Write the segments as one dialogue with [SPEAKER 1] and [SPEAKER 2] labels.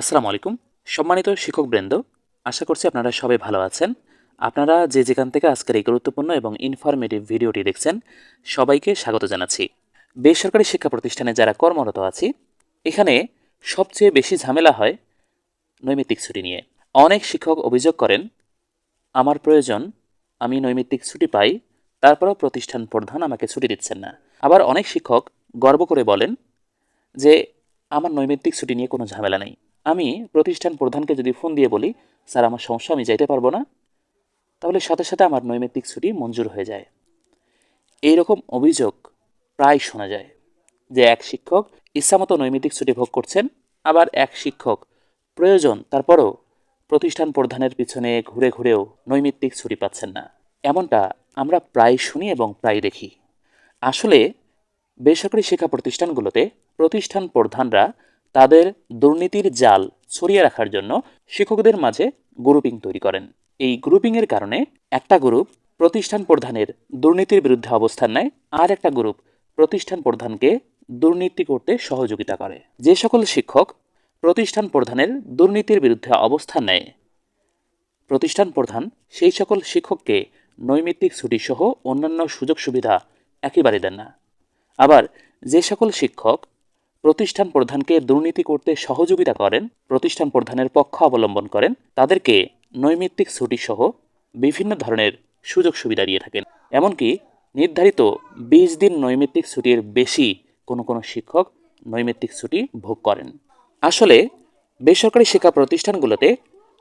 [SPEAKER 1] আসসালামু আলাইকুম। সম্মানিত শিক্ষকবৃন্দ, আশা করছি আপনারা সবাই ভালো আছেন। আপনারা যে যেখান থেকে আজকের এই গুরুত্বপূর্ণ এবং ইনফরমেটিভ ভিডিওটি দেখছেন, সবাইকে স্বাগত জানাচ্ছি। বেসরকারি শিক্ষা প্রতিষ্ঠানে যারা কর্মরত আছি, এখানে সবচেয়ে বেশি ঝামেলা হয় নৈমিত্তিক ছুটি নিয়ে। অনেক শিক্ষক অভিযোগ করেন, আমার প্রয়োজন, আমি নৈমিত্তিক ছুটি পাই, তারপরেও প্রতিষ্ঠান প্রধান আমাকে ছুটি দিচ্ছেন না। আবার অনেক শিক্ষক গর্ব করে বলেন যে, আমার নৈমিত্তিক ছুটি নিয়ে কোনো ঝামেলা নেই। আমি প্রতিষ্ঠান প্রধানকে যদি ফোন দিয়ে বলি, স্যার, আমার সমস্যা, আমি যাইতে পারব না, তাহলে সাথে সাথে আমার নৈমিত্তিক ছুটি মঞ্জুর হয়ে যায়। এই রকম অভিযোগ প্রায় শোনা যায় যে এক শিক্ষক ইচ্ছামতো নৈমিত্তিক ছুটি ভোগ করছেন, আবার এক শিক্ষক প্রয়োজন, তারপরও প্রতিষ্ঠান প্রধানের পিছনে ঘুরে ঘুরেও নৈমিত্তিক ছুটি পাচ্ছেন না। এমনটা আমরা প্রায় শুনি এবং প্রায় দেখি। আসলে বেসরকারি শিক্ষা প্রতিষ্ঠানগুলোতে প্রতিষ্ঠান প্রধানরা তাদের দুর্নীতির জাল ছড়িয়ে রাখার জন্য শিক্ষকদের মাঝে গ্রুপিং তৈরি করেন। এই গ্রুপিংয়ের কারণে একটা গ্রুপ প্রতিষ্ঠান প্রধানের দুর্নীতির বিরুদ্ধে অবস্থান নেয়, আর একটা গ্রুপ প্রতিষ্ঠান প্রধানকে দুর্নীতি করতে সহযোগিতা করে। যে সকল শিক্ষক প্রতিষ্ঠান প্রধানের দুর্নীতির বিরুদ্ধে অবস্থান নেয়, প্রতিষ্ঠান প্রধান সেই সকল শিক্ষককে নৈমিত্তিক ছুটি সহ অন্যান্য সুযোগ সুবিধা একেবারে দেন না। আবার যে সকল শিক্ষক প্রতিষ্ঠান প্রধানকে দুর্নীতি করতে সহযোগিতা করেন, প্রতিষ্ঠান প্রধানের পক্ষ অবলম্বন করেন, তাদেরকে নৈমিত্তিক ছুটি সহ বিভিন্ন ধরনের সুযোগ সুবিধা দিয়ে থাকেন। এমনকি নির্ধারিত বিশ দিন নৈমিত্তিক ছুটির বেশি কোনো কোনো শিক্ষক নৈমিত্তিক ছুটি ভোগ করেন। আসলে বেসরকারি শিক্ষা প্রতিষ্ঠানগুলোতে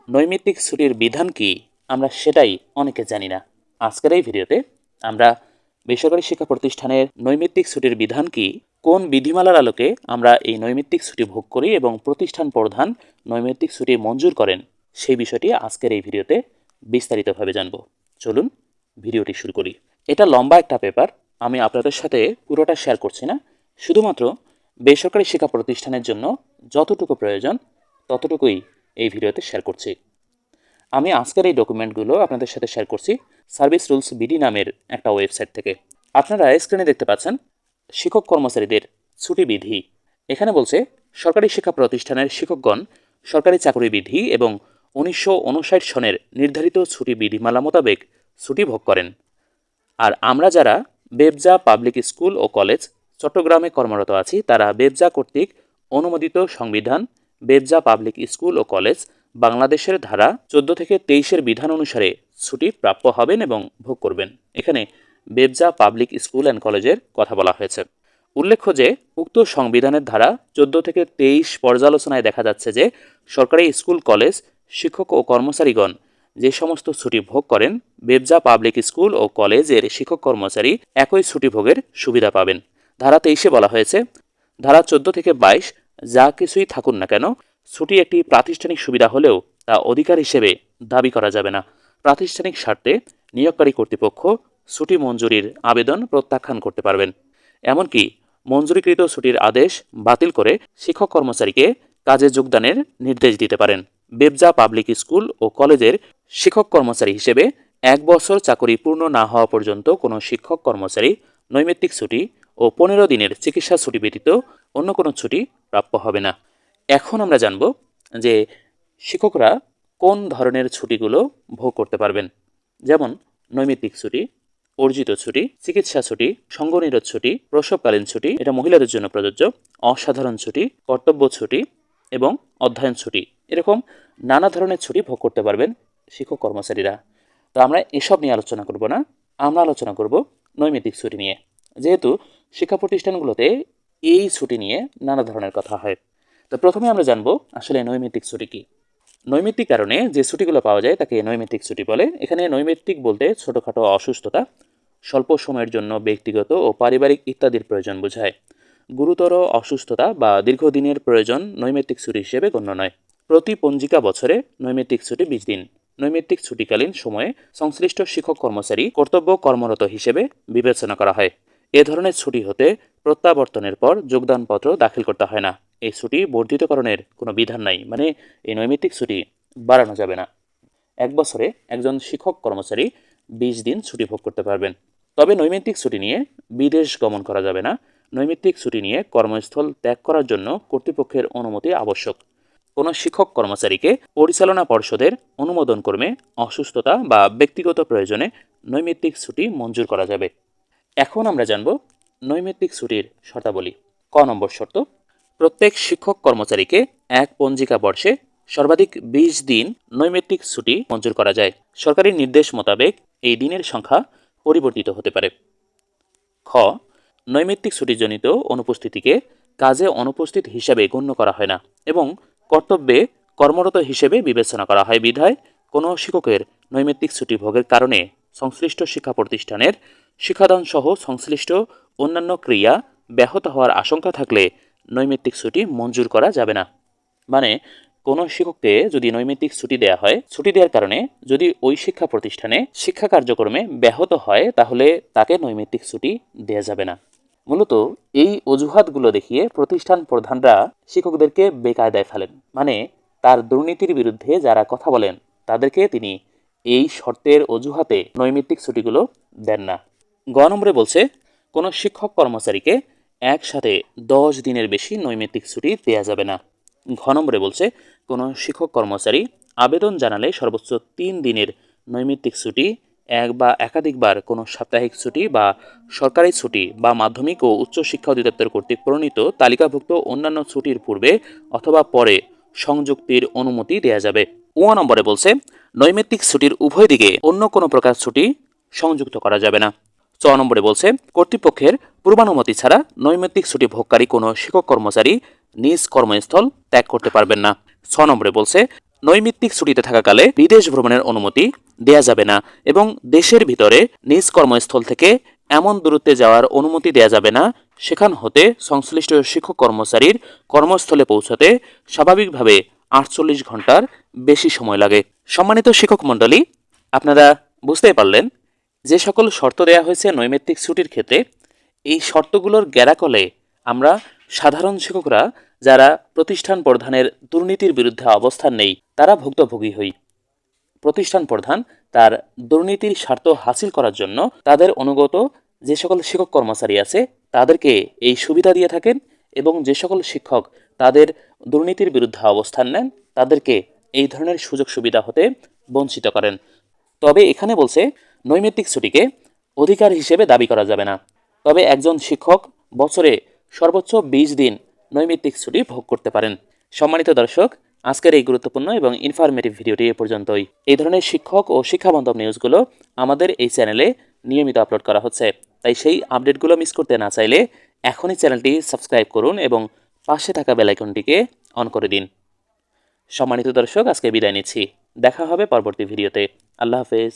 [SPEAKER 1] নৈমিত্তিক ছুটির বিধান কি আমরা সেটাই অনেকে জানি না। আজকের এই ভিডিওতে আমরা বেসরকারি শিক্ষা প্রতিষ্ঠানের নৈমিত্তিক ছুটির বিধান কি কোন বিধিমালার আলোকে আমরা এই নৈমিত্তিক ছুটি ভোগ করি এবং প্রতিষ্ঠান প্রধান নৈমিত্তিক ছুটি মঞ্জুর করেন, সেই বিষয়টি আজকের এই ভিডিওতে বিস্তারিতভাবে জানব। চলুন ভিডিওটি শুরু করি। এটা লম্বা একটা পেপার, আমি আপনাদের সাথে পুরোটা শেয়ার করছি না। শুধুমাত্র বেসরকারি শিক্ষা প্রতিষ্ঠানের জন্য যতটুকু প্রয়োজন, ততটুকুই এই ভিডিওতে শেয়ার করছি। আমি আজকের এই ডকুমেন্টগুলো আপনাদের সাথে শেয়ার করছি সার্ভিস রুলস বিডি নামের একটা ওয়েবসাইট থেকে। আপনারা স্ক্রিনে দেখতে পাচ্ছেন শিক্ষক কর্মচারীদের ছুটি বিধি। এখানে বলছে, সরকারি শিক্ষা প্রতিষ্ঠানের শিক্ষকগণ সরকারি চাকরি বিধি এবং উনিশশো উনষাট সনের নির্ধারিত ছুটি বিধিমালা মোতাবেক ছুটি ভোগ করেন। আর আমরা যারা বেবজা পাবলিক স্কুল ও কলেজ চট্টগ্রামে কর্মরত আছি, তারা বেবজা কর্তৃক অনুমোদিত সংবিধান, বেবজা পাবলিক স্কুল ও কলেজ বাংলাদেশের ধারা চোদ্দ থেকে তেইশের বিধান অনুসারে ছুটি প্রাপ্য হবেন এবং ভোগ করবেন। এখানে বেবজা পাবলিক স্কুল অ্যান্ড কলেজের কথা বলা হয়েছে। উল্লেখ্য যে, উক্ত সংবিধানের ধারা চোদ্দ থেকে তেইশ পর্যালোচনায় দেখা যাচ্ছে যে, সরকারি স্কুল, কলেজ, শিক্ষক ও কর্মচারীগণ যে সমস্ত ছুটি ভোগ করেন, বেবজা পাবলিক স্কুল ও কলেজের শিক্ষক কর্মচারী একই ছুটি ভোগের সুবিধা পাবেন। ধারা তেইশে বলা হয়েছে, ধারা চোদ্দ থেকে বাইশ যা কিছুই থাকুন না কেন, ছুটি একটি প্রাতিষ্ঠানিক সুবিধা হলেও তা অধিকার হিসেবে দাবি করা যাবে না। প্রাতিষ্ঠানিক স্বার্থে নিয়োগকারী কর্তৃপক্ষ ছুটি মঞ্জুরির আবেদন প্রত্যাখ্যান করতে পারবেন। এমনকি মঞ্জুরিকৃত ছুটির আদেশ বাতিল করে শিক্ষক কর্মচারীকে কাজে যোগদানের নির্দেশ দিতে পারেন। বেবজা পাবলিক স্কুল ও কলেজের শিক্ষক কর্মচারী হিসেবে এক বছর চাকরি পূর্ণ না হওয়া পর্যন্ত কোনো শিক্ষক কর্মচারী নৈমিত্তিক ছুটি ও পনেরো দিনের চিকিৎসা ছুটি ব্যতীত অন্য কোনো ছুটি প্রাপ্য হবে না। এখন আমরা জানব যে শিক্ষকরা কোন ধরনের ছুটিগুলো ভোগ করতে পারবেন। যেমন নৈমিত্তিক ছুটি অর্জিত ছুটি, চিকিৎসা ছুটি, সঙ্গনিরোধ ছুটি, প্রসবকালীন ছুটি, এটা মহিলাদের জন্য প্রযোজ্য, অসাধারণ ছুটি, কর্তব্য ছুটি এবং অধ্যয়ন ছুটি। এরকম নানা ধরনের ছুটি ভোগ করতে পারবেন শিক্ষক কর্মচারীরা। তো আমরা এসব নিয়ে আলোচনা করব না, আমরা আলোচনা করব নৈমিত্তিক ছুটি নিয়ে। যেহেতু শিক্ষা প্রতিষ্ঠানগুলোতে এই ছুটি নিয়ে নানা ধরনের কথা হয়। তো প্রথমে আমরা জানব আসলে নৈমিত্তিক ছুটি কী। নৈমিত্তিক কারণে যে ছুটিগুলো পাওয়া যায় তাকে নৈমিত্তিক ছুটি বলে। এখানে নৈমিত্তিক বলতে ছোটোখাটো অসুস্থতা, স্বল্প সময়ের জন্য ব্যক্তিগত ও পারিবারিক ইত্যাদির প্রয়োজন বোঝায়। গুরুতর অসুস্থতা বা দীর্ঘদিনের প্রয়োজন নৈমিত্তিক ছুটি হিসেবে গণ্য নয়। প্রতি পঞ্জিকা বছরে নৈমিত্তিক ছুটি বিশ দিন। নৈমিত্তিক ছুটিকালীন সময়ে সংশ্লিষ্ট শিক্ষক কর্মচারী কর্তব্য কর্মরত হিসেবে বিবেচনা করা হয়। এ ধরনের ছুটি হতে প্রত্যাবর্তনের পর যোগদানপত্র দাখিল করতে হয় না। এই ছুটি বর্ধিতকরণের কোনো বিধান নাই। মানে এই নৈমিত্তিক ছুটি বাড়ানো যাবে না। এক বছরে একজন শিক্ষক কর্মচারী বিশ দিন ছুটি ভোগ করতে পারবেন। তবে নৈমিত্তিক ছুটি নিয়ে বিদেশ গমন করা যাবে না। নৈমিত্তিক ছুটি নিয়ে কর্মস্থল ত্যাগ করার জন্য কর্তৃপক্ষের অনুমতি আবশ্যক। কোনো শিক্ষক কর্মচারীকে পরিচালনা পর্ষদের অনুমোদন ক্রমে অসুস্থতা বা ব্যক্তিগত প্রয়োজনে নৈমিত্তিক ছুটি মঞ্জুর করা যাবে। এখন আমরা জানব নৈমিত্তিক ছুটির শর্তাবলী। ক নম্বর শর্ত প্রত্যেক শিক্ষক কর্মচারীকে এক পঞ্জিকা বর্ষে সর্বাধিক বিশ দিন নৈমিত্তিক ছুটি মঞ্জুর করা যায়। সরকারি নির্দেশ মোতাবেক এই দিনের সংখ্যা পরিবর্তিত হতে পারে। খ, নৈমিত্তিক ছুটিজনিত অনুপস্থিতিকে কাজে অনুপস্থিত হিসাবে গণ্য করা হয় না এবং কর্তব্যে কর্মরত হিসেবে বিবেচনা করা হয়। বিধায় কোনো শিক্ষকের নৈমিত্তিক ছুটি ভোগের কারণে সংশ্লিষ্ট শিক্ষা প্রতিষ্ঠানের শিক্ষাদান সহ সংশ্লিষ্ট অন্যান্য ক্রিয়া ব্যাহত হওয়ার আশঙ্কা থাকলে নৈমিত্তিক ছুটি মঞ্জুর করা যাবে না। মানে কোনো শিক্ষককে যদি নৈমিত্তিক ছুটি দেওয়া হয়, ছুটি দেওয়ার কারণে যদি ওই শিক্ষা প্রতিষ্ঠানে শিক্ষা কার্যক্রমে ব্যাহত হয়, তাহলে তাকে নৈমিত্তিক ছুটি দেওয়া যাবে না। মূলত এই অজুহাতগুলো দেখিয়ে প্রতিষ্ঠান প্রধানরা শিক্ষকদেরকে বেকায়দায় ফেলেন। মানে তার দুর্নীতির বিরুদ্ধে যারা কথা বলেন, তাদেরকে তিনি এই শর্তের অজুহাতে নৈমিত্তিক ছুটিগুলো দেন না। গ নম্বরে বলছে, কোনো শিক্ষক কর্মচারীকে একসাথে দশ দিনের বেশি নৈমিত্তিক ছুটি দেওয়া যাবে না। ঘ নম্বরে বলছে, কোনো শিক্ষক কর্মচারী আবেদন জানালে সর্বোচ্চ তিন দিনের নৈমিত্তিক ছুটি, এক বা একাধিকবার কোনো সাপ্তাহিক ছুটি বা সরকারি ছুটি বা মাধ্যমিক ও উচ্চ শিক্ষা অধিদপ্তর কর্তৃক প্রণীত তালিকাভুক্ত অন্যান্য ছুটির পূর্বে অথবা পরে সংযুক্তির অনুমতি দেওয়া যাবে। ও নম্বরে বলছে, নৈমিত্তিক ছুটির উভয় দিকে অন্য কোনো প্রকার ছুটি সংযুক্ত করা যাবে না। চ নম্বরে বলছে, কর্তৃপক্ষের পূর্বানুমতি ছাড়া নৈমিত্তিক ছুটি ভোগকারী কোনো শিক্ষক কর্মচারী নিজ কর্মস্থল ত্যাগ করতে পারবেন না। ছ নম্বরে বলছে, নৈমিত্তিক ছুটিতে থাকাকালে বিদেশ ভ্রমণের অনুমতি দেয়া যাবে না এবং দেশের ভিতরে নিজ কর্মস্থল থেকে এমন দূরত্বে যাওয়ার অনুমতি দেয়া যাবে না। সেখান হতে সংশ্লিষ্ট শিক্ষক কর্মচারীর কর্মস্থলে পৌঁছাতে স্বাভাবিকভাবে আটচল্লিশ ঘণ্টার বেশি সময় লাগে। সম্মানিত শিক্ষক মণ্ডলী, আপনারা বুঝতে পারলেন যে সকল শর্ত দেওয়া হয়েছে নৈমিত্তিক ছুটির ক্ষেত্রে, এই শর্তগুলোর গ্যারাকলে আমরা সাধারণ শিক্ষকরা যারা প্রতিষ্ঠান প্রধানের দুর্নীতির বিরুদ্ধে অবস্থান নেই, তারা ভুক্তভোগী হই। প্রতিষ্ঠান প্রধান তার দুর্নীতির স্বার্থ হাসিল করার জন্য তাদের অনুগত যে সকল শিক্ষক কর্মচারী আছে, তাদেরকে এই সুবিধা দিয়ে থাকেন এবং যে সকল শিক্ষক তাদের দুর্নীতির বিরুদ্ধে অবস্থান নেন, তাদেরকে এই ধরনের সুযোগ সুবিধা হতে বঞ্চিত করেন। তবে এখানে বলছে নৈমিত্তিক ছুটিকে অধিকার হিসেবে দাবি করা যাবে না। তবে একজন শিক্ষক বছরে সর্বোচ্চ বিশ দিন নৈমিত্তিক ছুটি ভোগ করতে পারেন। সম্মানিত দর্শক, আজকের এই গুরুত্বপূর্ণ এবং ইনফরমেটিভ ভিডিওটি এ পর্যন্তই। এই ধরনের শিক্ষক ও শিক্ষাবান্ধব নিউজগুলো আমাদের এই চ্যানেলে নিয়মিত আপলোড করা হচ্ছে। তাই সেই আপডেটগুলো মিস করতে না চাইলে এখনই চ্যানেলটি সাবস্ক্রাইব করুন এবং পাশে থাকা বেলাইকনটিকে অন করে দিন। সম্মানিত দর্শক, আজকে বিদায় নিচ্ছি। দেখা হবে পরবর্তী ভিডিওতে। আল্লাহ হাফেজ।